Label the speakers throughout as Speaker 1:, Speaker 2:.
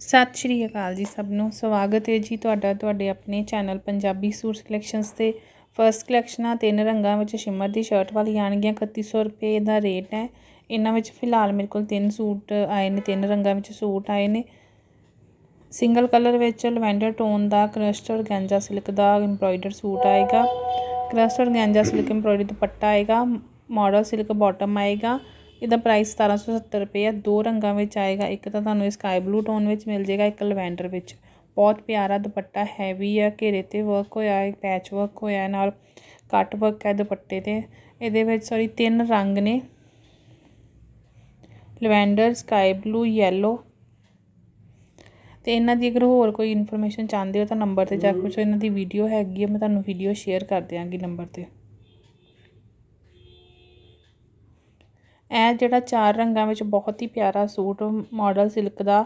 Speaker 1: ਸਤਿ ਸ਼੍ਰੀ ਅਕਾਲ ਜੀ ਸਭ ਨੂੰ। ਸਵਾਗਤ ਹੈ ਜੀ ਤੁਹਾਡਾ, ਤੁਹਾਡੇ ਆਪਣੇ ਚੈਨਲ ਪੰਜਾਬੀ ਸੂਟ ਕਲੈਕਸ਼ਨਸ ਤੇ। ਫਰਸਟ ਕਲੈਕਸ਼ਨਾਂ ਤਿੰਨ ਰੰਗਾਂ ਵਿੱਚ ਸ਼ਿਮਰ ਦੀ ਸ਼ਰਟ ਵਾਲੀ ਆਣਗੀਆਂ 3100 ਰੁਪਏ ਦਾ ਰੇਟ ਹੈ। ਇਹਨਾਂ ਵਿੱਚ ਫਿਲਹਾਲ ਮੇਰੇ ਕੋਲ ਤਿੰਨ ਸੂਟ ਆਏ ਨੇ, ਤਿੰਨ ਰੰਗਾਂ ਵਿੱਚ ਸੂਟ ਆਏ ਨੇ। ਸਿੰਗਲ ਕਲਰ ਵਿੱਚ ਲਵੈਂਡਰ ਟੋਨ ਦਾ ਕ੍ਰਸਟਰ ਗੈਂਜਾ ਸਿਲਕ ਦਾ ਐਮਬ੍ਰੋਇਡਰ ਸੂਟ ਆਏਗਾ। ਕ੍ਰਸਟਰ ਗੈਂਜਾ ਸਿਲਕ ਐਮਬ੍ਰੋਇਡਰੀ ਦੁਪੱਟਾ ਆਏਗਾ। ਮਾਡਲ ਸਿਲਕ ਬਾਟਮ ਆਏਗਾ। ਇਹਦਾ ਪ੍ਰਾਈਸ 1770 ਰੁਪਏ ਆ। ਦੋ ਰੰਗਾਂ ਵਿੱਚ ਆਏਗਾ। ਇੱਕ ਤਾਂ ਤੁਹਾਨੂੰ ਸਕਾਈ ਬਲੂ ਟੋਨ ਵਿੱਚ ਮਿਲ ਜਾਏਗਾ, ਇੱਕ ਲਵੈਂਡਰ ਵਿੱਚ। ਬਹੁਤ ਪਿਆਰਾ ਦੁਪੱਟਾ ਹੈਵੀ ਆ, ਘੇਰੇ ਤੇ ਵਰਕ ਹੋਇਆ ਹੈ ਪੈਚ ਵਰਕ ਹੋਇਆ, ਨਾਲ ਕੱਟ ਵਰਕ ਹੈ ਦੁਪੱਟੇ ਤੇ। ਇਹਦੇ ਵਿੱਚ ਸੌਰੀ ਤਿੰਨ ਰੰਗ ਨੇ। ਲਵੈਂਡਰ ਸਕਾਈ ਬਲੂ ਯੈਲੋ ਤੇ ਇਹਨਾਂ ਦੀ ਅਗਰ ਹੋਰ ਕੋਈ ਇਨਫੋਰਮੇਸ਼ਨ ਚਾਹੁੰਦੇ ਹੋ ਤਾਂ ਨੰਬਰ ਤੇ ਜਾ ਕੇ ਪੁੱਛੋ। ਇਹਨਾਂ ਦੀ ਵੀਡੀਓ ਹੈਗੀ ਹੈ ਮੈਂ ਤੁਹਾਨੂੰ ਵੀਡੀਓ ਸ਼ੇਅਰ ਕਰ ਦਿਆਂਗੀ ਨੰਬਰ ਤੇ। ਇਹ ਜਿਹੜਾ ਚਾਰ ਰੰਗਾਂ ਵਿੱਚ ਬਹੁਤ ਹੀ ਪਿਆਰਾ ਸੂਟ ਮਾਡਲ ਸਿਲਕ ਦਾ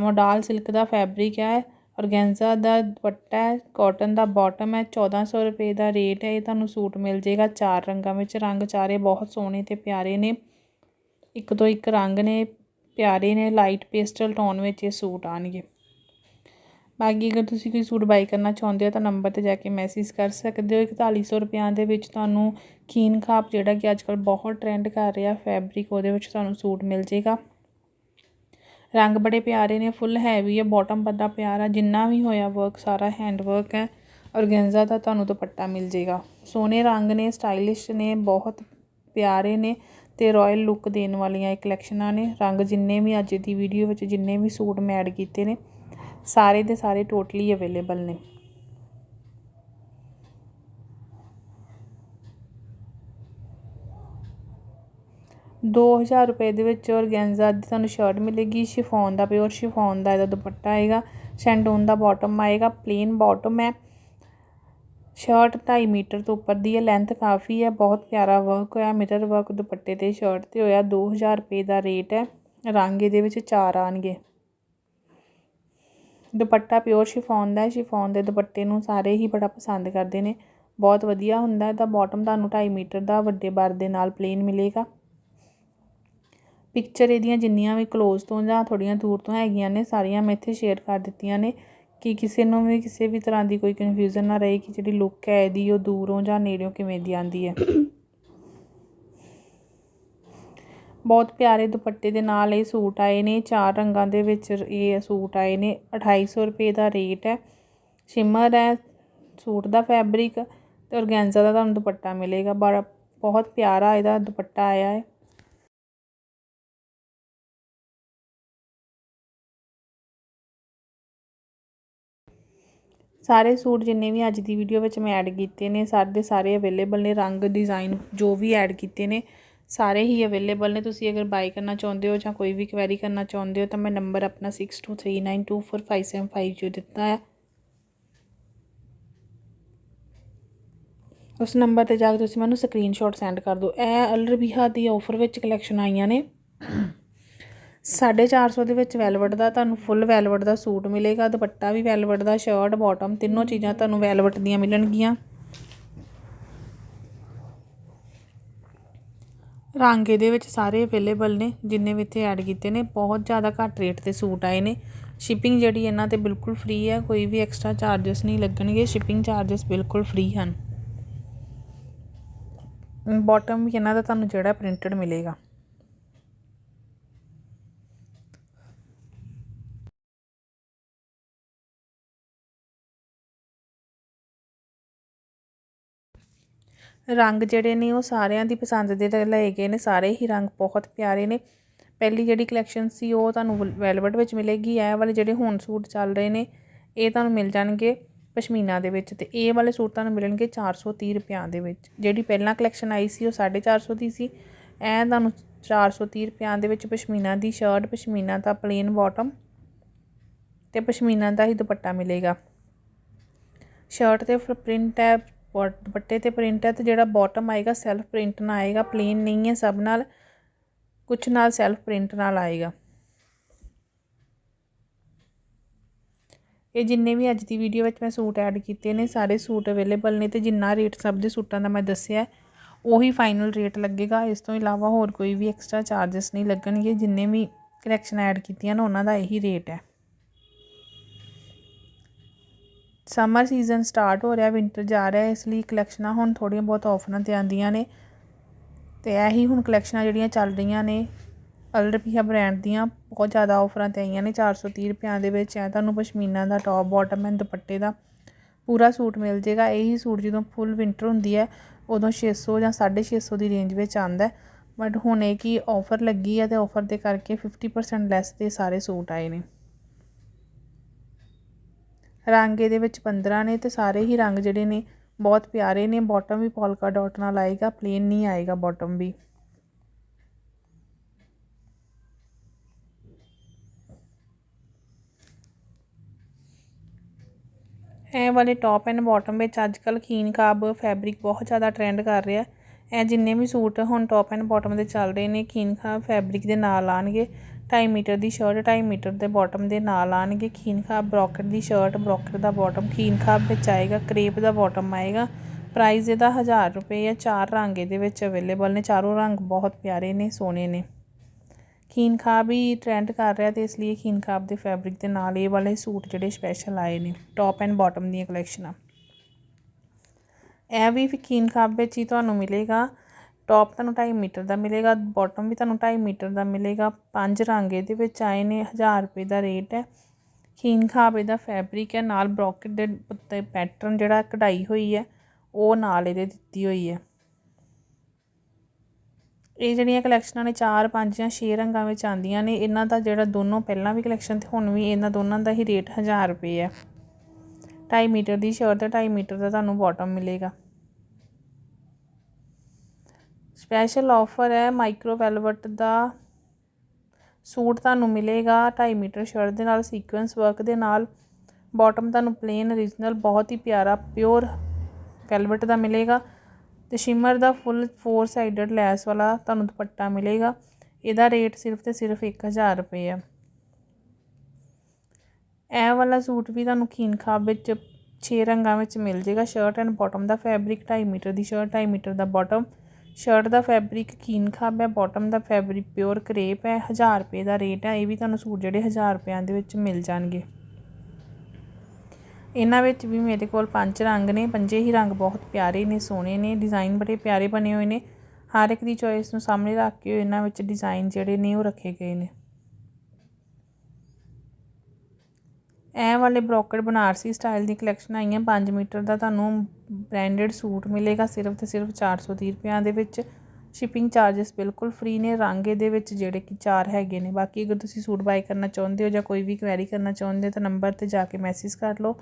Speaker 1: ਮੋਡਾਲ ਸਿਲਕ ਦਾ ਫੈਬਰਿਕ ਹੈ ਔਰਗੈਂਜ਼ਾ ਦਾ ਦੁਪੱਟਾ ਹੈ ਕਾਟਨ ਦਾ ਬਾਟਮ ਹੈ 1400 ਰੁਪਏ ਦਾ ਰੇਟ ਹੈ, ਇਹ ਤੁਹਾਨੂੰ ਸੂਟ ਮਿਲ ਜਾਏਗਾ। ਚਾਰ ਰੰਗਾਂ ਵਿੱਚ ਰੰਗ ਚਾਰੇ ਬਹੁਤ ਸੋਹਣੇ ਤੇ ਪਿਆਰੇ ਨੇ। ਇੱਕ ਤੋਂ ਇੱਕ ਰੰਗ ਨੇ, ਪਿਆਰੇ ਨੇ ਲਾਈਟ ਪੇਸਟਲ ਟੋਨ ਵਿੱਚ ਇਹ ਸੂਟ ਆਣਗੇ ਬਾਕੀ ਅਗਰ ਤੁਸੀਂ ਕੋਈ ਸੂਟ ਬਾਈ ਕਰਨਾ ਚਾਹੁੰਦੇ ਹੋ ਤਾਂ ਨੰਬਰ ਤੇ ਜਾ ਕੇ ਮੈਸੇਜ ਕਰ ਸਕਦੇ ਹੋ। 4100 ਰੁਪਿਆਂ ਦੇ ਵਿੱਚ ਤੁਹਾਨੂੰ ਖੀਨ ਖਾਪ ਜਿਹੜਾ ਕਿ ਅੱਜਕੱਲ ਬਹੁਤ ਟ੍ਰੈਂਡ ਕਰ ਰਿਹਾ ਫੈਬਰਿਕ ਉਹਦੇ ਵਿੱਚ ਤੁਹਾਨੂੰ ਸੂਟ ਮਿਲ ਜੇਗਾ ਰੰਗ ਬੜੇ ਪਿਆਰੇ ਨੇ ਫੁੱਲ ਹੈਵੀ ਹੈ ਬਾਟਮ ਬੜਾ ਪਿਆਰਾ, ਜਿੰਨਾ ਵੀ ਹੋਇਆ ਵਰਕ ਸਾਰਾ ਹੈਂਡ ਵਰਕ ਹੈ। ਔਰਗੈਂਜ਼ਾ ਦਾ ਤੁਹਾਨੂੰ ਦੁਪੱਟਾ ਮਿਲ ਜੇਗਾ ਸੋਹਣੇ ਰੰਗ ਨੇ ਸਟਾਈਲਿਸ਼ ਨੇ, ਬਹੁਤ ਪਿਆਰੇ ਨੇ ਤੇ ਰਾਇਲ ਲੁੱਕ ਦੇਣ ਵਾਲੀਆਂ ਇਹ ਕਲੈਕਸ਼ਨਾਂ ਨੇ। ਰੰਗ ਜਿੰਨੇ ਵੀ ਅੱਜ ਦੀ ਵੀਡੀਓ ਵਿੱਚ ਜਿੰਨੇ ਵੀ ਸੂਟ ਮੈਂ ਐਡ ਕੀਤੇ ਨੇ ਸਾਰੇ ਦੇ ਸਾਰੇ ਟੋਟਲੀ ਅਵੇਲੇਬਲ ਨੇ। ਦੋ ਹਜ਼ਾਰ ਰੁਪਏ ਦੇ ਵਿੱਚ ਔਰਗੈਂਜ਼ਾ ਦੀ ਤੁਹਾਨੂੰ ਸ਼ਰਟ ਮਿਲੇਗੀ, ਸ਼ਿਫੋਨ ਦਾ ਪਿਓਰ ਸ਼ਿਫੋਨ ਦਾ ਇਹਦਾ ਦੁਪੱਟਾ ਆਏਗਾ ਸ਼ੈਂਡੋਨ ਦਾ ਬਾਟਮ ਆਏਗਾ ਪਲੇਨ ਬਾਟਮ ਹੈ। ਸ਼ਰਟ 2.5 ਮੀਟਰ ਤੋਂ ਉੱਪਰ ਦੀ ਹੈ ਲੈਂਥ ਕਾਫੀ ਹੈ, ਬਹੁਤ ਪਿਆਰਾ ਵਰਕ ਹੋਇਆ ਮਿਰਰ ਵਰਕ ਦੁਪੱਟੇ ਤੇ ਸ਼ਰਟ ਤੇ ਹੋਇਆ 2000 ਰੁਪਏ ਦਾ ਰੇਟ ਹੈ। ਰੰਗ ਇਹਦੇ ਵਿੱਚ ਚਾਰ ਆਣਗੇ ਦੁਪੱਟਾ ਪਿਓਰ ਸ਼ਿਫੋਨ ਦਾ ਸ਼ਿਫੋਨ ਦੇ ਦੁਪੱਟੇ ਨੂੰ ਸਾਰੇ ਹੀ ਬੜਾ ਪਸੰਦ ਕਰਦੇ ਨੇ। ਬਹੁਤ ਵਧੀਆ ਹੁੰਦਾ, ਇਹਦਾ ਬਾਟਮ ਤੁਹਾਨੂੰ 2.5 ਮੀਟਰ ਦਾ ਵੱਡੇ ਬਰ ਦੇ ਨਾਲ ਪਲੇਨ ਮਿਲੇਗਾ। ਪਿਕਚਰ ਇਹਦੀਆਂ ਜਿੰਨੀਆਂ ਵੀ ক্লোਜ਼ ਤੋਂ ਜਾਂ ਥੋੜੀਆਂ ਦੂਰ ਤੋਂ ਹੈਗੀਆਂ ਨੇ, ਸਾਰੀਆਂ ਮੈਂ ਇੱਥੇ ਸ਼ੇਅਰ ਕਰ ਦਿੱਤੀਆਂ ਨੇ ਕਿ ਕਿਸੇ ਨੂੰ ਵੀ ਕਿਸੇ ਵੀ ਤਰ੍ਹਾਂ ਦੀ ਕੋਈ ਕਨਫਿਊਜ਼ਨ ਨਾ ਰਹੇ ਕਿ ਜਿਹੜੀ ਲੁੱਕ ਹੈ ਇਹਦੀ, ਉਹ ਦੂਰੋਂ ਜਾਂ ਨੇੜਿਓਂ ਕਿਵੇਂ ਦੀ ਆਂਦੀ ਹੈ। ਬਹੁਤ ਪਿਆਰੇ ਦੁਪੱਟੇ ਦੇ ਨਾਲ ਇਹ ਸੂਟ ਆਏ ਨੇ, ਚਾਰ ਰੰਗਾਂ ਦੇ ਵਿੱਚ ਇਹ ਸੂਟ ਆਏ ਨੇ। 2800 ਰੁਪਏ ਦਾ ਰੇਟ ਹੈ। ਸ਼ਿਮਰ ਹੈ, ਸੂਟ ਦਾ ਫੈਬਰਿਕ ਤੇ ਔਰਗੈਂਜ਼ਾ ਦਾ ਤੁਹਾਨੂੰ ਦੁਪੱਟਾ ਮਿਲੇਗਾ। ਬੜਾ, ਬਹੁਤ ਪਿਆਰਾ ਇਹਦਾ ਦੁਪੱਟਾ ਆਇਆ ਹੈ। ਸਾਰੇ ਸੂਟ ਜਿੰਨੇ ਵੀ ਅੱਜ ਦੀ ਵੀਡੀਓ ਵਿੱਚ ਮੈਂ ਐਡ ਕੀਤੇ ਨੇ, ਸਾਰੇ ਦੇ ਸਾਰੇ ਅਵੇਲੇਬਲ ਨੇ। ਰੰਗ ਡਿਜ਼ਾਈਨ ਜੋ ਵੀ ਐਡ ਕੀਤੇ ਨੇ ਸਾਰੇ ਹੀ ਅਵੇਲੇਬਲ ਨੇ। ਤੁਸੀਂ ਅਗਰ ਬਾਈ ਕਰਨਾ ਚਾਹੁੰਦੇ ਹੋ ਜਾਂ ਕੋਈ ਵੀ ਕੁਐਰੀ ਕਰਨਾ ਚਾਹੁੰਦੇ ਹੋ ਤਾਂ ਮੈਂ ਨੰਬਰ ਆਪਣਾ 6239245750 ਦਿੱਤਾ ਹੈ ਉਸ ਨੰਬਰ ਤੇ ਜਾ ਕੇ ਤੁਸੀਂ ਮੈਨੂੰ ਸਕਰੀਨਸ਼ਾਟ ਸੈਂਡ ਕਰ ਦਿਓ। ਇਹ ਅਲਰਬੀਹਾ ਦੀ ਆਫਰ ਵਿੱਚ ਕਲੈਕਸ਼ਨ ਆਈਆਂ ਨੇ। 450 ਦੇ ਵਿੱਚ ਵੈਲਵਟ ਦਾ, ਤੁਹਾਨੂੰ ਫੁੱਲ ਵੈਲਵਟ ਦਾ ਸੂਟ ਮਿਲੇਗਾ। ਦੁਪੱਟਾ ਵੀ ਵੈਲਵਟ ਦਾ ਸ਼ਰਟ ਬਾਟਮ ਤਿੰਨੋਂ ਚੀਜ਼ਾਂ ਤੁਹਾਨੂੰ ਵੈਲਵਟ ਦੀਆਂ ਮਿਲਣਗੀਆਂ। ਰੰਗ ਇਹਦੇ ਵਿੱਚ ਸਾਰੇ ਅਵੇਲੇਬਲ ਨੇ, ਜਿੰਨੇ ਵੀ ਇੱਥੇ ਐਡ ਕੀਤੇ ਨੇ, ਬਹੁਤ ਜ਼ਿਆਦਾ ਘੱਟ ਰੇਟ ਤੇ ਸੂਟ ਆਏ ਨੇ। ਸ਼ਿਪਿੰਗ ਜਿਹੜੀ ਇਹਨਾਂ ਤੇ ਬਿਲਕੁਲ ਫ੍ਰੀ ਹੈ, ਕੋਈ ਵੀ ਐਕਸਟਰਾ ਚਾਰजेस ਨਹੀਂ ਲੱਗਣਗੇ ਸ਼ਿਪਿੰਗ ਚਾਰजेस ਬਿਲਕੁਲ ਫ੍ਰੀ ਹਨ। ਬਾਟਮ ਵੀ ਇਹਨਾਂ ਦਾ ਤੁਹਾਨੂੰ ਜਿਹੜਾ ਪ੍ਰਿੰਟਡ ਮਿਲੇਗਾ। ਰੰਗ ਜਿਹੜੇ ਨੇ ਉਹ ਸਾਰਿਆਂ ਦੀ ਪਸੰਦ ਦੇ ਲਏ ਗਏ ਨੇ, ਸਾਰੇ ਹੀ ਰੰਗ ਬਹੁਤ ਪਿਆਰੇ ਨੇ। ਪਹਿਲੀ ਜਿਹੜੀ ਕਲੈਕਸ਼ਨ ਸੀ ਉਹ ਤੁਹਾਨੂੰ ਵੈਲਵਟ ਵਿੱਚ ਮਿਲੇਗੀ, ਇਹ ਵਾਲੇ ਜਿਹੜੇ ਹੁਣ ਸੂਟ ਚੱਲ ਰਹੇ ਨੇ, ਇਹ ਤੁਹਾਨੂੰ ਮਿਲ ਜਾਣਗੇ ਪਸ਼ਮੀਨਾ ਦੇ ਵਿੱਚ ਤੇ ਇਹ ਵਾਲੇ ਸੂਟ ਤੁਹਾਨੂੰ ਮਿਲਣਗੇ 430 ਰੁਪਿਆਂ ਦੇ ਵਿੱਚ। ਜਿਹੜੀ ਪਹਿਲਾਂ ਕਲੈਕਸ਼ਨ ਆਈ ਸੀ ਉਹ 450 ਦੀ ਸੀ, ਇਹ ਤੁਹਾਨੂੰ 430 ਰੁਪਿਆਂ ਦੇ ਵਿੱਚ ਪਸ਼ਮੀਨਾ ਦੀ ਸ਼ਰਟ ਪਸ਼ਮੀਨਾ ਦਾ ਪਲੇਨ ਬਾਟਮ ਤੇ ਪਸ਼ਮੀਨਾ ਦਾ ਹੀ ਦੁਪੱਟਾ ਮਿਲੇਗਾ। ਸ਼ਰਟ ਤੇ ਪ੍ਰਿੰਟ ਹੈ ਦੁਪੱਟੇ ਤੇ ਪ੍ਰਿੰਟ ਹੈ ਤੇ ਜਿਹੜਾ ਬਾਟਮ ਆਏਗਾ ਸੈਲਫ ਪ੍ਰਿੰਟ ਨਾਲ ਆਏਗਾ ਪਲੇਨ ਨਹੀਂ ਹੈ ਸਭ ਨਾਲ ਕੁਝ ਨਾਲ ਸੈਲਫ ਪ੍ਰਿੰਟ ਨਾਲ ਆਏਗਾ। ਇਹ ਜਿੰਨੇ ਵੀ ਅੱਜ ਦੀ ਵੀਡੀਓ ਵਿੱਚ ਮੈਂ ਸੂਟ ਐਡ ਕੀਤੇ ਨੇ, ਸਾਰੇ ਸੂਟ ਅਵੇਲੇਬਲ ਨੇ ਤੇ ਜਿੰਨਾ ਰੇਟ ਸਭ ਦੇ ਸੂਟਾਂ ਦਾ ਮੈਂ ਦੱਸਿਆ ਉਹੀ ਫਾਈਨਲ ਰੇਟ ਲੱਗੇਗਾ। ਇਸ ਤੋਂ ਇਲਾਵਾ ਹੋਰ ਕੋਈ ਵੀ ਐਕਸਟਰਾ ਚਾਰजेस ਨਹੀਂ ਲੱਗਣਗੇ, ਜਿੰਨੇ ਵੀ ਕਲੈਕਸ਼ਨ ਐਡ ਕੀਤੀਆਂ ਨੇ, ਉਹਨਾਂ ਦਾ ਇਹੀ ਰੇਟ ਹੈ। ਸਮਰ ਸੀਜ਼ਨ ਸਟਾਰਟ ਹੋ ਰਿਹਾ ਵਿੰਟਰ ਜਾ ਰਿਹਾ, ਇਸ ਲਈ ਕਲੈਕਸ਼ਨਾਂ ਹੁਣ ਥੋੜ੍ਹੀਆਂ ਬਹੁਤ ਆਫਰਾਂ 'ਤੇ ਆਉਂਦੀਆਂ ਨੇ। ਅਤੇ ਇਹੀ ਹੁਣ ਕਲੈਕਸ਼ਨਾਂ ਜਿਹੜੀਆਂ ਚੱਲ ਰਹੀਆਂ ਨੇ, ਅਲਰਪੀਆ ਬ੍ਰਾਂਡ ਦੀਆਂ ਬਹੁਤ ਜ਼ਿਆਦਾ ਆਫਰਾਂ 'ਤੇ ਆਈਆਂ ਨੇ 430 ਰੁਪਿਆਂ ਦੇ ਵਿੱਚ। ਹੈ ਤੁਹਾਨੂੰ ਪਸ਼ਮੀਨਾ ਦਾ ਟੌਪ ਬਾਟਮ ਐਂਡ ਦੁਪੱਟੇ ਦਾ ਪੂਰਾ ਸੂਟ ਮਿਲ ਜੇਗਾ ਇਹੀ ਸੂਟ ਜਦੋਂ ਫੁੱਲ ਵਿੰਟਰ ਹੁੰਦੀ ਹੈ, ਉਦੋਂ 600 ਜਾਂ 650 ਦੀ ਰੇਂਜ ਵਿੱਚ ਆਉਂਦਾ ਬਟ ਹੁਣ ਇਹ ਕੀ ਆਫਰ ਲੱਗੀ ਹੈ ਤੇ ਆਫਰ ਦੇ ਕਰਕੇ 50% ਲੈਸ ਦੇ ਸਾਰੇ ਸੂਟ ਆਏ ਨੇ। ਰੰਗ ਇਹਦੇ ਵਿੱਚ 15 ਨੇ ਤੇ ਸਾਰੇ ਹੀ ਰੰਗ ਜਿਹੜੇ ਨੇ ਬਹੁਤ ਪਿਆਰੇ ਨੇ। ਬਾਟਮ ਵੀ ਪੋਲਕਾ ਡਾਟ ਨਾਲ ਆਏਗਾ ਪਲੇਨ ਨਹੀਂ ਆਏਗਾ ਬਾਟਮ ਵੀ। ਇਹ ਵਾਲੇ ਟੌਪ ਐਂਡ ਬਾਟਮ ਵਿੱਚ ਅੱਜ ਕੱਲ ਖੀਨ ਕਾਬ ਫੈਬਰਿਕ ਬਹੁਤ ਜ਼ਿਆਦਾ ਟ੍ਰੈਂਡ ਕਰ ਰਿਹਾ। ਇਹ ਜਿੰਨੇ ਵੀ ਸੂਟ ਹੁਣ ਟੌਪ ਐਂਡ ਬਾਟਮ ਦੇ ਚੱਲ ਰਹੇ ਨੇ, ਖੀਨ ਖਾਬ ਫੈਬਰਿਕ ਦੇ ਨਾਲ ਆਣਗੇ 2.5 ਮੀਟਰ ਦੀ ਸ਼ਰਟ 2.5 ਮੀਟਰ ਦੇ ਬਾਟਮ ਦੇ ਨਾਲ ਆਣਗੇ ਖੀਨ ਖਾਬ ਬ੍ਰੋਕਟ ਦੀ ਸ਼ਰਟ ਬ੍ਰੋਕਟ ਦਾ ਬਾਟਮ ਖੀਨ ਖਾਬ ਵਿੱਚ ਆਏਗਾ ਕ੍ਰੇਪ ਦਾ ਬਾਟਮ ਆਏਗਾ। ਪ੍ਰਾਈਸ ਇਹਦਾ 1000 ਰੁਪਏ ਹੈ ਚਾਰ ਰੰਗ ਇਹਦੇ ਵਿੱਚ ਅਵੇਲੇਬਲ ਨੇ, ਚਾਰੋਂ ਰੰਗ ਬਹੁਤ ਪਿਆਰੇ ਨੇ, ਸੋਹਣੇ ਨੇ। ਖੀਨ ਖਾਬ ਹੀ ਟ੍ਰੈਂਡ ਕਰ ਰਿਹਾ ਤੇ ਇਸ ਲਈ ਖੀਨ ਖਾਬ ਦੇ ਫੈਬਰਿਕ ਦੇ ਨਾਲ ਇਹ ਵਾਲੇ ਸੂਟ ਜਿਹੜੇ ਸਪੈਸ਼ਲ ਆਏ ਨੇ ਟੌਪ ਐਂਡ ਬਾਟਮ ਦੀਆਂ ਕਲੈਕਸ਼ਨਾਂ ਇਹ ਵੀ ਖੀਨ ਖਾਬ ਵਿੱਚ ਹੀ ਤੁਹਾਨੂੰ ਮਿਲੇਗਾ। ਟੌਪ ਤੁਹਾਨੂੰ 2.5 ਮੀਟਰ ਦਾ ਮਿਲੇਗਾ ਬਾਟਮ ਵੀ ਤੁਹਾਨੂੰ 2.5 ਮੀਟਰ ਦਾ ਮਿਲੇਗਾ। ਪੰਜ ਰੰਗ ਇਹਦੇ ਵਿੱਚ ਆਏ ਨੇ 1000 ਰੁਪਏ ਦਾ ਰੇਟ ਹੈ। ਖੀਨ ਖਾਬ ਇਹਦਾ ਫੈਬਰਿਕ ਹੈ, ਨਾਲ ਬ੍ਰੋਕਟ ਦੇ ਉੱਤੇ ਪੈਟਰਨ ਜਿਹੜਾ ਕਢਾਈ ਹੋਈ ਹੈ, ਉਹ ਨਾਲ ਇਹਦੇ ਦਿੱਤੀ ਹੋਈ ਹੈ। ਇਹ ਜਿਹੜੀਆਂ ਕਲੈਕਸ਼ਨਾਂ ਨੇ 4 5 ਜਾਂ 6 ਰੰਗਾਂ ਵਿੱਚ ਆਉਂਦੀਆਂ ਨੇ। ਇਹਨਾਂ ਦਾ ਜਿਹੜਾ ਦੋਨੋਂ ਪਹਿਲਾਂ ਵੀ ਕਲੈਕਸ਼ਨ ਤੇ ਹੁਣ ਵੀ ਇਹਨਾਂ ਦੋਨਾਂ ਦਾ ਹੀ ਰੇਟ 1000 ਰੁਪਏ ਹੈ। 2.5 ਮੀਟਰ ਦੀ ਸ਼ਰਟ ਤੇ 2.5 ਮੀਟਰ ਦਾ ਤੁਹਾਨੂੰ ਬਾਟਮ ਮਿਲੇਗਾ। ਸਪੈਸ਼ਲ ਆਫਰ ਹੈ ਮਾਈਕਰੋ ਵੈਲਵਟ ਦਾ ਸੂਟ ਤੁਹਾਨੂੰ ਮਿਲੇਗਾ 2.5 ਮੀਟਰ ਸ਼ਰਟ ਦੇ ਨਾਲ ਸੀਕੁਐਂਸ ਵਰਕ ਦੇ ਨਾਲ। ਬਾਟਮ ਤੁਹਾਨੂੰ ਪਲੇਨ origignal ਬਹੁਤ ਹੀ ਪਿਆਰਾ ਪਿਓਰ ਵੈਲਵਟ ਦਾ ਮਿਲੇਗਾ। ਤੇ ਸ਼ਿਮਰ ਦਾ ਫੁੱਲ ਫੋਰ ਸਾਈਡਡ ਲੈਸ ਵਾਲਾ ਤੁਹਾਨੂੰ ਦੁਪੱਟਾ ਮਿਲੇਗਾ। ਇਹਦਾ ਰੇਟ ਸਿਰਫ ਤੇ ਸਿਰਫ 1000 ਰੁਪਏ ਹੈ। ਇਹ ਵਾਲਾ ਸੂਟ ਵੀ ਤੁਹਾਨੂੰ ਖੀਨ ਖਾਬ ਵਿੱਚ 6 ਰੰਗਾਂ ਵਿੱਚ ਮਿਲ ਜੇਗਾ। ਸ਼ਰਟ ਐਂਡ ਬਾਟਮ ਦਾ ਫੈਬਰਿਕ 2.5 ਮੀਟਰ ਦੀ ਸ਼ਰਟ 2.5 ਮੀਟਰ ਦਾ ਬਾਟਮ ਸ਼ਰਟ ਦਾ ਫੈਬਰਿਕ ਖੀਨ ਖਾਬ ਹੈ ਬਾਟਮ ਦਾ ਫੈਬਰਿਕ ਪਿਓਰ ਕਰੇਪ ਹੈ 1000 ਰੁਪਏ ਦਾ ਰੇਟ ਹੈ। ਇਹ ਵੀ ਤੁਹਾਨੂੰ ਸੂਟ ਜਿਹੜੇ 1000 ਰੁਪਿਆਂ ਦੇ ਵਿੱਚ ਮਿਲ ਜਾਣਗੇ। ਇਹਨਾਂ ਵਿੱਚ ਵੀ ਮੇਰੇ ਕੋਲ ਪੰਜ ਰੰਗ ਨੇ। ਪੰਜੇ ਹੀ ਰੰਗ ਬਹੁਤ ਪਿਆਰੇ ਨੇ, ਸੋਹਣੇ ਨੇ ਡਿਜ਼ਾਈਨ ਬੜੇ ਪਿਆਰੇ ਬਣੇ ਹੋਏ ਨੇ। ਹਰ ਇੱਕ ਦੀ ਚੋਇਸ ਨੂੰ ਸਾਹਮਣੇ ਰੱਖ ਕੇ ਇਹਨਾਂ ਵਿੱਚ ਡਿਜ਼ਾਈਨ ਜਿਹੜੇ ਨੇ ਉਹ ਰੱਖੇ ਗਏ ਨੇ। ਇਹ ਵਾਲੇ ਬ੍ਰੋਕਟ ਬਨਾਰਸੀ ਸਟਾਈਲ ਦੀ ਕਲੈਕਸ਼ਨ ਆਈਆਂ। 5 ਮੀਟਰ ਦਾ ਤੁਹਾਨੂੰ ਬ੍ਰਾਂਡਡ ਸੂਟ ਮਿਲੇਗਾ ਸਿਰਫ ਤੇ ਸਿਰਫ 430 ਰੁਪਿਆਂ ਦੇ ਵਿੱਚ। ਸ਼ਿਪਿੰਗ ਚਾਰजेस ਬਿਲਕੁਲ ਫ੍ਰੀ ਨੇ, ਰਾਂਗੇ ਦੇ ਵਿੱਚ ਜਿਹੜੇ ਕਿ ਚਾਰ ਹੈਗੇ ਨੇ। ਬਾਕੀ ਅਗਰ ਤੁਸੀਂ ਸੂਟ ਬਾਈ ਕਰਨਾ ਚਾਹੁੰਦੇ ਹੋ ਜਾਂ ਕੋਈ ਵੀ ਕੁਐਰੀ ਕਰਨਾ ਚਾਹੁੰਦੇ ਹੋ ਤਾਂ ਨੰਬਰ ਤੇ ਜਾ ਕੇ ਮੈਸੇਜ ਕਰ ਲਓ।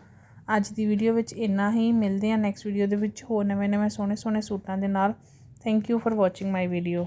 Speaker 1: ਅੱਜ ਦੀ ਵੀਡੀਓ ਵਿੱਚ ਇੰਨਾ ਹੀ। ਮਿਲਦੇ ਹਾਂ ਨੈਕਸਟ ਵੀਡੀਓ ਦੇ ਵਿੱਚ ਹੋਰ ਨਵੇਂ-ਨਵੇਂ ਸੋਹਣੇ-ਸੋਹਣੇ ਸੂਟਾਂ ਦੇ ਨਾਲ। Thank you for watching my video